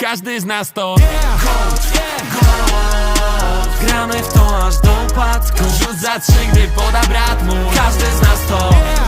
Każdy z nas to. Gramy w to aż do upadku. Rzut za trzy, gdy poda brat mój. Każdy z nas to. Skład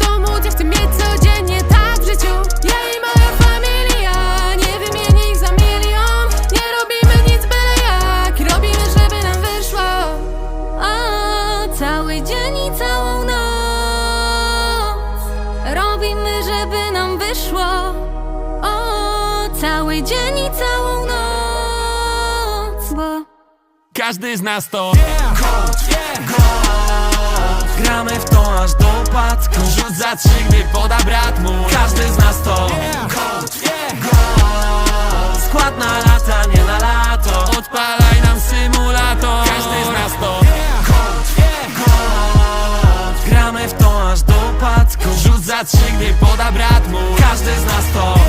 Cały dzień i całą noc Robimy, żeby nam wyszło. O, Cały dzień i całą noc Bo Każdy z nas to Gramy w to aż do upadku. Rzut za trzy, gdy poda brat mój. Każdy z nas to Skład trzy, gdy poda brat mój. Każdy z nas to